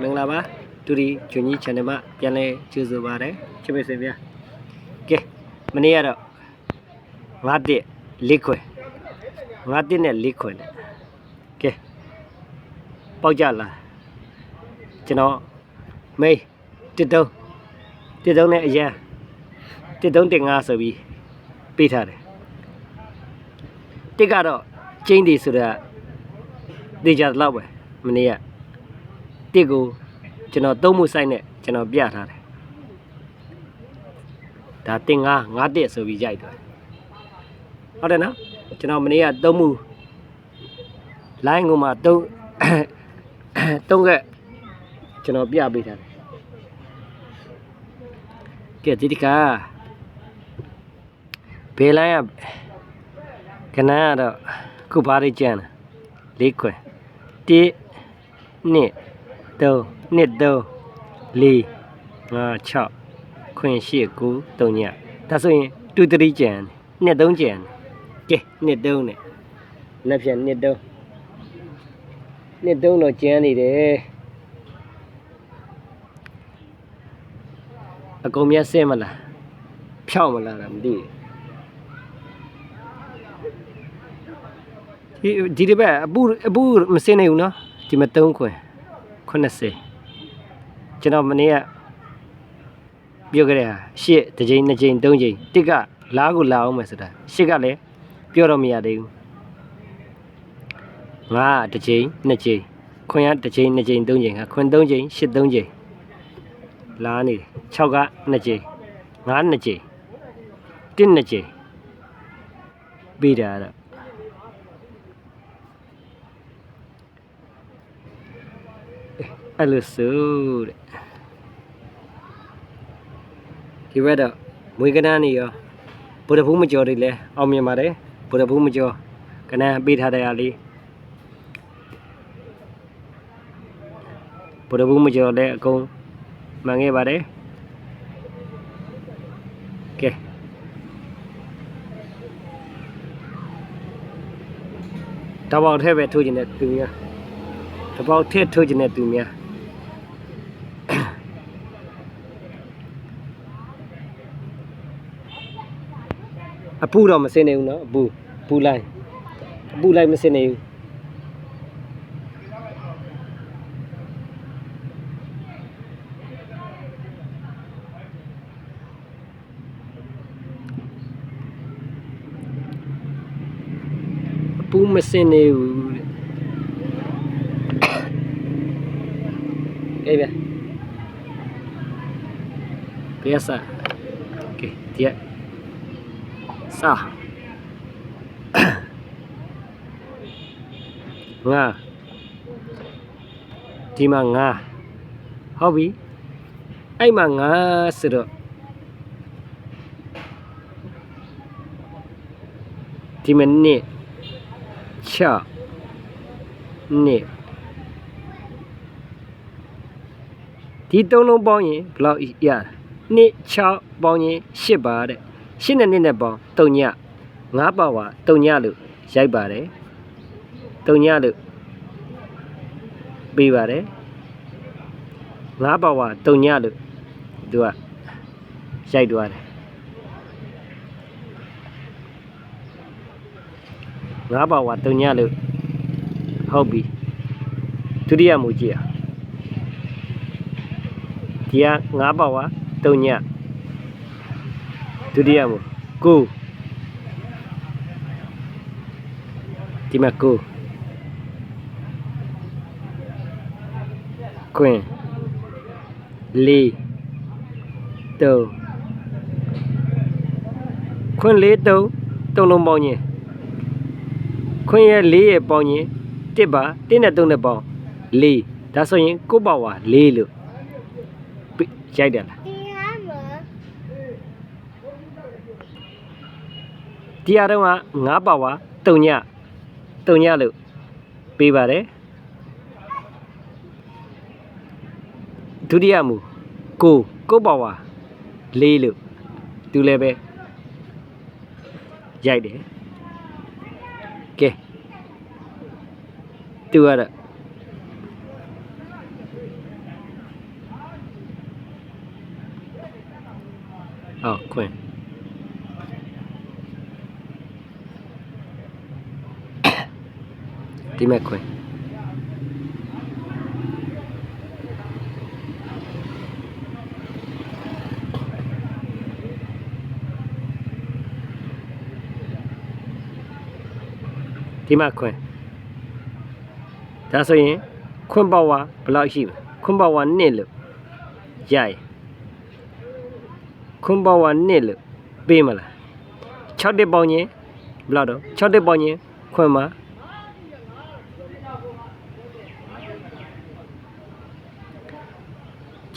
မင်္ဂလာပါတူဒီဂျွန်ကြီး channel မှာပြန်လဲကြိုဆိုပါရစေချစ်မိတ်ဆွေများကဲမနေ့ကတော့ငါးတစ်လေးခွဲငါးတစ်နဲ့လေးခွဲနဲ့ကဲပေါက်ကြလားကျွန်တော်မေးတစ်တုံးတစ်တုံးနဲ့အရန်တစ်တုံးတစ်ငါဆိုပြီးပေးထားတယ်တစ်ကတော့ကျင်းဒီဆိုတာတေချာတော့ပဲမနေ့က တစ်ကိုကျွန်တော်သုံးမှုဆိုင်နဲ့ကျွန်တော်ပြထားတယ်ဒါတင်ငါငါတစ်ဆိုပြီးရိုက်တယ်ဟုတ်တယ်နော်ကျွန်တော်မနေ့ကသုံးမှု line ကိုမှသုံးသုံးကကျွန်တော်ပြပေးထားတယ်ကဲဒီတကဘယ် line ကကနန်းကတော့ခုဘာတွေကြမ်းလဲလေးခွဲတစ်နှစ်သုံး နှစ်သုံးလေးငါ6ခွင်8 9 3ညဒါဆိုရင်တူတရီကြံနှစ်သုံးကြံကဲနှစ်သုံးနဲ့လက်ဖြန်နှစ်သုံးနှစ်သုံးတော့ကြံနေတယ်အကုန်မြတ်ဆဲမလားဖြောက်မလားတော့မသိဘူးဒီဒီတစ်ပတ်အပူအပူမစင်းနေဘူးနော်ဒီမှာ3ခွင် 80ကျွန်တော်မနေ့ကပြောကြတဲ့ဟာရှစ်တစ်ချိန်နှစ်ချိန်သုံးချိန်တစ်ကလားကိုလာအောင်မယ်ဆိုတာရှစ်ကလည်းပြောတော့မရသေးဘူးငါတစ်ချိန်နှစ်ချိန်ခွင်ကတစ်ချိန်နှစ်ချိန်သုံးချိန်ဟာခွင်သုံးချိန်ရှစ်သုံးချိန်လာနေတယ်6ကနှစ်ချိန်ငါးနှစ်ချိန်တစ်နှစ်ချိန်ပြီးတာတော့ အဲ့လိုဆိုတဲ့ဒီဘက်တော့မွေးကနန်းနေရောဗုဒ္ဓဘုမကျော်တွေလည်းအောင်မြင်ပါတယ်ဗုဒ္ဓဘုမကျော်ကနန်းပေးထားတဲ့အားလေးဗုဒ္ဓဘုမကျော်လည်းအကုန်မှန်ခဲ့ပါတယ်ကဲတဘောက်ထဲပဲထိုးကျင်တဲ့သူများတဘောက်ထဲထိုးကျင်တဲ့သူများ အပူတော့မစင်းနေဘူးနော်အပူအပူလိုက်အပူလိုက်မစင်းနေဘူးပူးမစင်နေဘူးတဲ့ကဲဗျာပြရစာကဲတရား sa nga ဒီမှာငါဟုတ်ပြီအဲ့မှာငါဆိုတော့ဒီမနစ်6နှစ်ဒီသုံးလုံးပေါင်းရင်ဘယ်လောက်ရလဲနှစ်6ပေါင်းရင်8ပါတဲ့ ရှင်းတဲ့နှစ်နဲ့ပေါင်းတုံညငါးပါဝါတုံညလို့ရိုက်ပါတယ်တုံညလို့ပေးပါတယ်ငါးပါဝါတုံညလို့သူကရိုက်သွားတယ်ငါးပါဝါတုံညလို့ဟုတ်ပြီဒုတိယမူကြည့်အောင်ဒီကငါးပါဝါတုံည ဒုတိယမူကိုဒီမှာကိုကွင်းလေးတုံးခွင်းလေးတုံးတုံးလုံးပေါင်းချင်းခွင်းရဲ့လေးရဲ့ပေါင်းချင်းတစ်ပါတစ်နဲ့သုံးနဲ့ပေါင်းလေးဒါဆိုရင်ကိုယ့်ပါဝါလေးလို့ပြရိုက်တယ်လား ဒီအတော့က9ပါဝါတုံညတုံညလို့ပေးပါတယ်ဒုတိယမူကိုကိုပါဝါ၄လို့သူလည်းပဲရိုက်တယ်ကဲသူကတော့အော်ခွင်း ဒီမဲ့ခွင်ဒီမှာခွင်ဒါဆိုရင်ခွင်ပေါဝါဘယ်လောက်ရှိမလဲခွင်ပေါဝါ1လို့ရရင်ခွင်ပေါဝါ1လို့ပေးမလား6တက်ပေါင်းရင်ဘယ်လောက်တော့6တက်ပေါင်းရင်ခွင်မှာ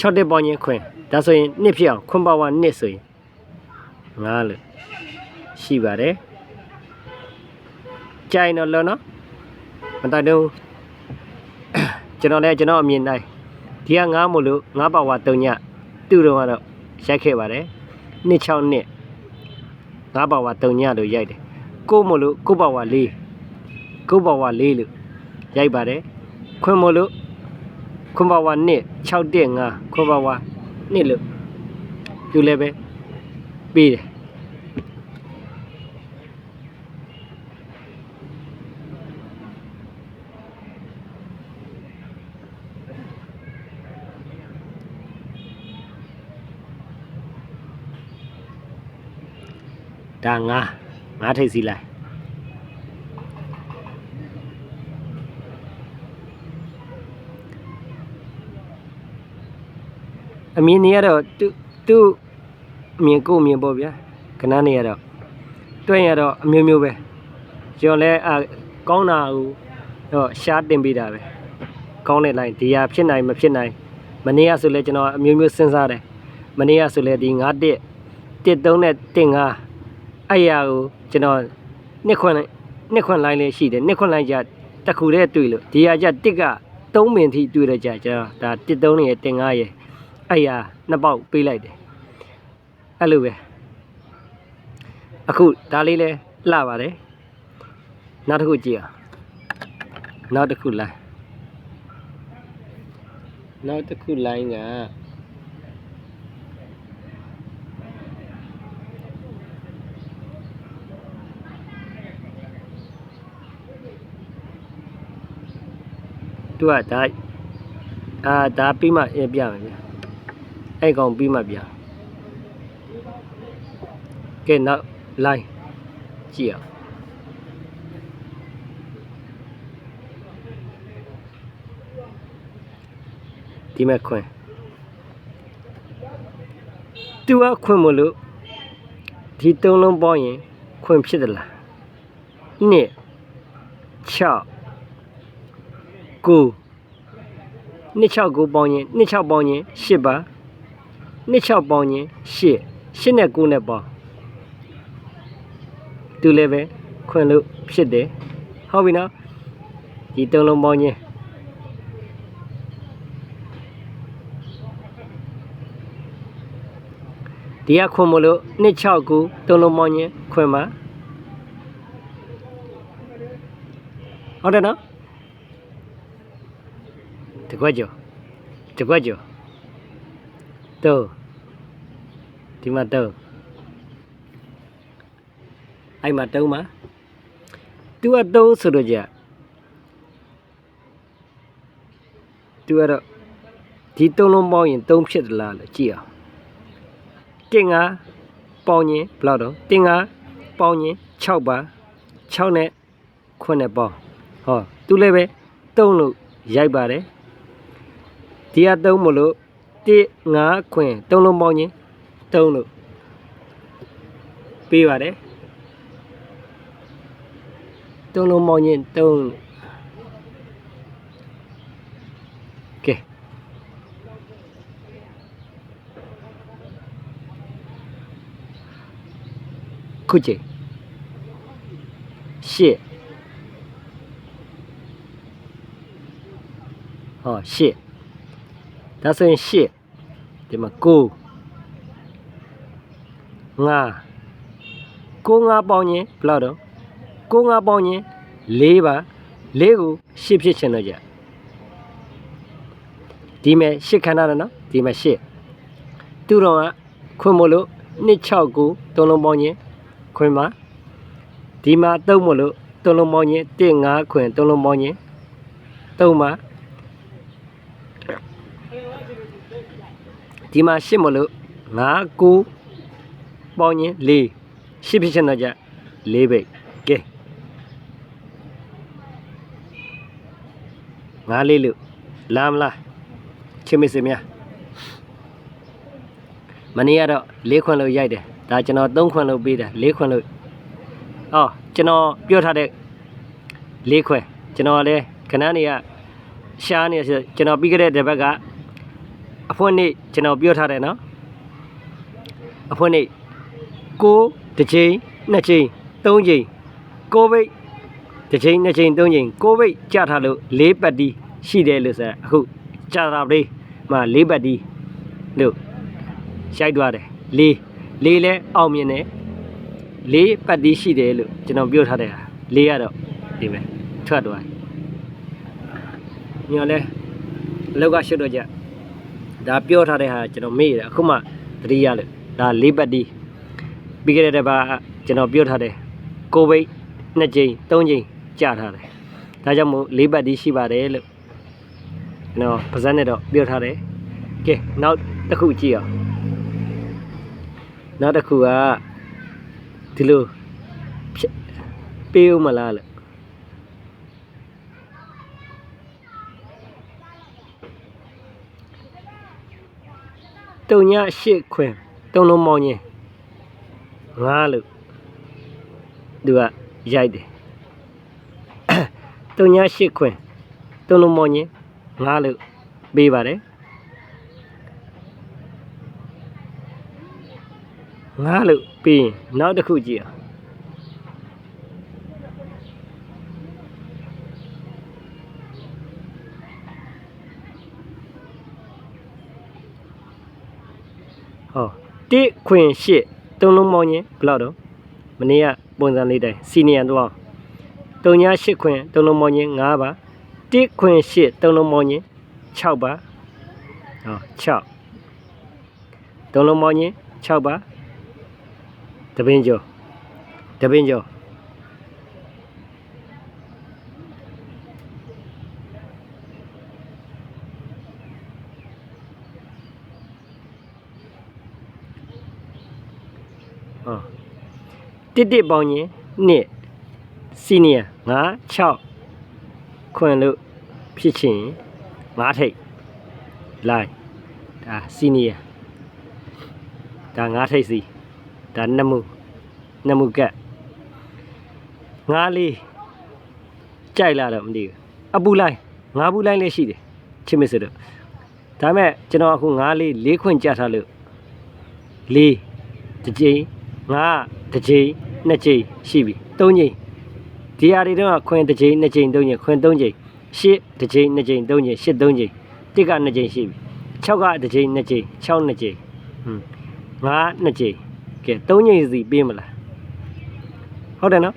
6တက်ပေါင်းရင်ခွင်ဒါဆိုရင်1ဖြစ်အောင်ခွင်ပေါဝါ1ဆိုရင်9လို့ရှိပါတယ်ကြိုင်တော့လောနော်မတိုက်တော့ကျွန်တော်လည်းကျွန်တော်အမြင်တိုင်းဒီကငားမို့လို့ငားပါဝါ3ညသူ့တော့ကတော့ရိုက်ခဲ့ပါတယ်နှစ်6နှစ်ငားပါဝါ3ညလို့ရိုက်တယ်ကို့မို့လို့ကို့ပါဝါ4ကို့ပါဝါ4လို့ရိုက်ပါတယ်ခွန်းမို့လို့ ခွန်းပါဝါ2 6တက်5ခွန်းပါဝါ2လို့ယူလည်းပဲပြီးတယ်ဒါငါငါထိတ်စီလိုက် အမြင်နေရတော့သူသူအမြင်ကိုယ်အမြင်ပေါ့ဗျာခဏနေရတော့တွဲရတော့အမျိုးမျိုးပဲကျွန်တော်လည်းအကောင်းတာဟိုတော့ရှားတင်ပေးတာပဲကောင်းတဲ့ line ဒီဟာဖြစ်နိုင်မဖြစ်နိုင်မနေ့ကဆိုလဲကျွန်တော်အမျိုးမျိုးစဉ်းစားတယ်မနေ့ကဆိုလဲဒီ9တက်တက်3နဲ့တက်5အဲ့ရကိုကျွန်တော်နှစ်ခွန်းနှစ်ခွန်းလိုင်းလေးရှိတယ်နှစ်ခွန်းလိုင်းကြတစ်ခုတည်းတွေ့လို့ဒီဟာကြတစ်က3မင်ထိတွေ့တော့ကြကျွန်တော်ဒါတစ်3နဲ့တင်9ရဲ့ အဲ့ရနှစ်ပေါက်ပေးလိုက်တယ်အဲ့လိုပဲအခုဒါလေးလဲလှပါတယ်နောက်တစ်ခုကြည့်အောင်နောက်တစ်ခုလိုင်းနောက်တစ်ခုလိုင်းကသူကဒါအာဒါပြီးမှအပြမယ်ဗျ အဲ့ကောင်ပြီးမှပြကဲနောက် line ကြည့်အောင်ဒီမဲ့ခွင်သူကခွင်မလို့ဒီသုံးလုံးပေါင်းရင်ခွင်ဖြစ်သလားနှစ်6ကိုနှစ်6ကိုပေါင်းရင်နှစ်6ပေါင်းရင်8ပါ နှစ်6ပေါင်းရင်8 8နဲ့9နဲ့ပေါင်းသူလည်းပဲခွင်လို့ဖြစ်တယ်ဟုတ်ပြီနော်ဒီသုံးလုံးပေါင်းရင်ဒီကခွင်မလို့နှစ်6ကိုသုံးလုံးပေါင်းရင်ခွင်မှာဟုတ်တယ်နော်တကွက်ကျော်တကွက်ကျော် တုံးဒီမှာတုံးအဲ့မှာတုံးမှာသူကတုံးဆိုတော့ကြသူကတော့ဒီတုံးလုံးပေါင်းရင်တုံးဖြစ်သလားလို့ကြည့်အောင်တင်ငါပေါင်းရင်ဘယ်လောက်တော့တင်ငါပေါင်းရင်6ပါ6နဲ့9နဲ့ပေါင်းဟောသူလည်းပဲတုံးလို့ရိုက်ပါတယ်ဒီကသုံးမလို့ 1 5ခွင်သုံးလုံးပေါင်းချင်းသုံးလို့ပေးပါတယ်သုံးလုံးပေါင်းချင်းသုံးလို့ ဒါဆိုရင်8ဒီမှာ9 5 9 5ပေါင်းရင်ဘယ်လောက်တော့9 5ပေါင်းရင်4ပါ4ကို8ဖြစ်ချင်တော့ကြဒီမဲ့8ခဏတယ်နော်ဒီမဲ့8သူတော်ကခွင့်မလို့269သုံးလုံးပေါင်းချင်းခွင်ပါဒီမှာသုံးမလို့သုံးလုံးပေါင်းချင်း15ခွင်သုံးလုံးပေါင်းချင်းသုံးပါ ဒီမှာ8မလို့9 9ပေါင်းချင်း4 10ဖြစ်ချင်တော့ကြ4ပိတ်ကဲငါးလေးလို့လာမလားချစ်မစ်စင်များမနေ့ကတော့၄ခွန်းလို့ရိုက်တယ်ဒါကျွန်တော်၃ခွန်းလို့ပေးတယ်၄ခွန်းလို့အော်ကျွန်တော်ပြောထားတဲ့၄ခွန်းကျွန်တော်လည်းခဏနေကရှားနေဆိုကျွန်တော်ပြီးခဲ့တဲ့တစ်ပတ်က အဖွင့်နေ့ကျွန်တော်ပြောထားတယ်နော်အဖွင့်နေ့ကိုတစ်ချိန်နှစ်ချိန်သုံးချိန်ကိုဘိတ်တစ်ချိန်နှစ်ချိန်သုံးချိန်ကိုဘိတ်ကြထားလို့၄ပတ်တီးရှိတယ်လို့ဆိုအခုကြာတာပလေးမှာ၄ပတ်တီးလို့ရှိုက်သွားတယ်လေးလေးလဲအောင်မြင်တယ်လေးပတ်တီးရှိတယ်လို့ကျွန်တော်ပြောထားတယ်ဟာလေးကတော့ဒီပဲထွက်သွားတယ်ညော်လဲအလောက်ကရှုပ်တော့ကြ ဒါပြောထားတဲ့ဟာကျွန်တော်မေ့ရတယ်အခုမှသတိရလို့ဒါလေးပတ်တီးပြီးခဲ့တဲ့တစ်ပတ်ကျွန်တော်ပြောထားတယ်ကိုဗိတ်နှစ်ကြိမ်သုံးကြိမ်ကြာထားတယ်ဒါကြောင့်မို့လေးပတ်တီးရှိပါတယ်လို့ကျွန်တော်ပါဇက်နဲ့တော့ပြောထားတယ်ကဲနောက်တစ်ခုကြည့်အောင်နောက်တစ်ခုကဒီလိုဖြတ်ပေးဦးမလားလို့ တုံညရှစ်ခွင်တုံလုံးမောင်းချင်းငါလို့သူကရိုက်တယ်တုံညာရှစ်ခွင်တုံလုံးမောင်းကြီးငါလို့ပေးပါတယ်ငါလို့ပြီးရင်နောက်တစ်ခုကြည့်အောင်ဟောတိ ခွင်ရှစ်တုံးလုံးမောင်းရင်ဘယ်လောက်တော့မနေ့ကပုံစံလေးတိုင်းစီနီယံတော့တုံညာရှစ်ခွင်တုံးလုံးမောင်းရင်၅ပါတိခွင်ရှစ်တုံးလုံးမောင်းရင်6ပါဟော6တုံးလုံးမောင်းရင်6ပါတပင်းကျော်တပင်းကျော်ဟော တစ်တစ်ပေါင်းရင်နှစ်စီနီယံ9 6ခွင်လို့ဖြစ်ချင်9ထိပ်လိုက်ဒါစီနီယံဒါ9ထိပ်စီဒါနှစ်မှုနှစ်မှုကတ်9လေးကြိုက်လာတော့မသိဘူးအပူလိုက်9ဘူးလိုက်လည်းရှိတယ်ချစ်မစ်စတော့ဒါမဲ့ကျွန်တော်အခု9လေး၄ခွင့်ကြထားလို့၄တစ်ကြိမ်9တစ်ကြိမ် နှစ်ကြိမ်ရှိပြီ၃ကြိမ်ဒီဟာတွေတော့ခွင်တစ်ကြိမ်နှစ်ကြိမ်သုံးကြိမ်ခွင်၃ကြိမ်ရှစ်တစ်ကြိမ်နှစ်ကြိမ်သုံးကြိမ်ရှစ်သုံးကြိမ်တစ်ကနှစ်ကြိမ်ရှိပြီ6ကတစ်ကြိမ်နှစ်ကြိမ်6နှစ်ကြိမ်ဟွန်း9နှစ်ကြိမ်ကဲ၃ကြိမ်စီပေးမလားဟုတ်တယ်နော်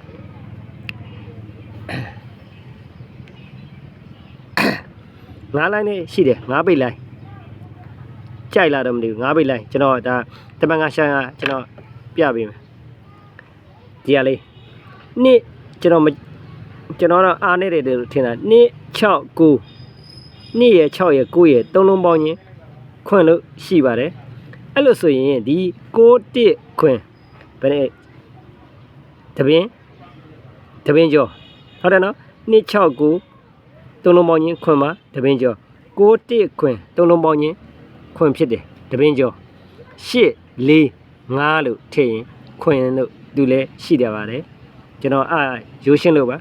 ငါးလိုင်းနဲ့ရှိတယ်ငါးပိတ်လိုင်းကြိုက်လာတော့မသိဘူးငါးပိတ်လိုင်းကျွန်တော်ဒါတမန်ကရှာကျွန်တော်ပြပေးမယ် ဒီကလေးနှစ်ကျွန်တော်မကျွန်တော်တော့အားနေတယ်လို့ထင်တာနှစ်6 9နှစ်ရ6ရ9ရသုံးလုံးပေါင်းချင်းခွင့်လို့ရှိပါတယ်အဲ့လိုဆိုရင်ဒီ6တစ်ခွင့်ဘယ်နဲ့တပင်းတပင်းကျော်ဟုတ်တယ်နော်နှစ်6 9သုံးလုံးပေါင်းချင်းခွင့်မှာတပင်းကျော်6တစ်ခွင့်သုံးလုံးပေါင်းချင်းခွင့်ဖြစ်တယ်တပင်းကျော်8 4 5လို့ထည့်ရင်ခွင့်လို့ သူလည်းရှိတယ်ပါတယ်ကျွန်တော်အာရိုးရှင်းလို့ပါ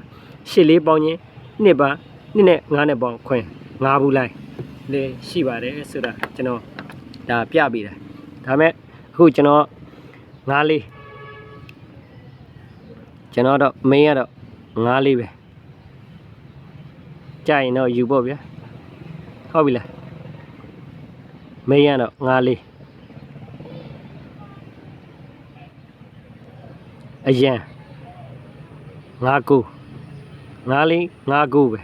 ရှစ်လေးပေါင်းချင်းနှစ်ပါနှစ်နဲ့ငါးနဲ့ပေါင်းခွင့်ငါးဘူးလိုက်လေရှိပါတယ်ဆိုတာကျွန်တော်ဒါပြပေးတယ်ဒါမဲ့အခုကျွန်တော်ငါးလေးကျွန်တော်တော့မင်းကတော့ငါးလေးပဲကြာရင်တော့ယူဖို့ဗျာဟုတ်ပြီလားမင်းကတော့ငါးလေး အရန်ငါးကူငါးလေးငါးကူပဲ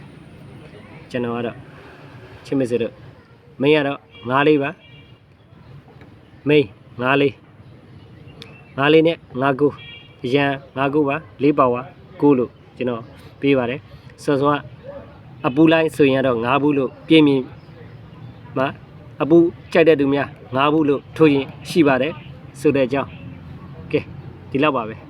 ကျွန်တော်ကတော့ချင်းမစတော့မင်းကတော့ငါးလေးပါမင်းငါးလေးငါးလေးနဲ့ငါးကိုအရန်ငါးကိုပါလေးပါဝါကိုလို့ကျွန်တော်ပေးပါတယ်စောစောကအပူလိုင်းဆိုရင်တော့ငါးဘူးလို့ပြင်မြင်မှာအပူကြိုက်တဲ့သူများငါးဘူးလို့ထိုးရင်ရှိပါတယ်ဆိုတဲ့အကြောင်းကဲဒီလောက်ပါပဲ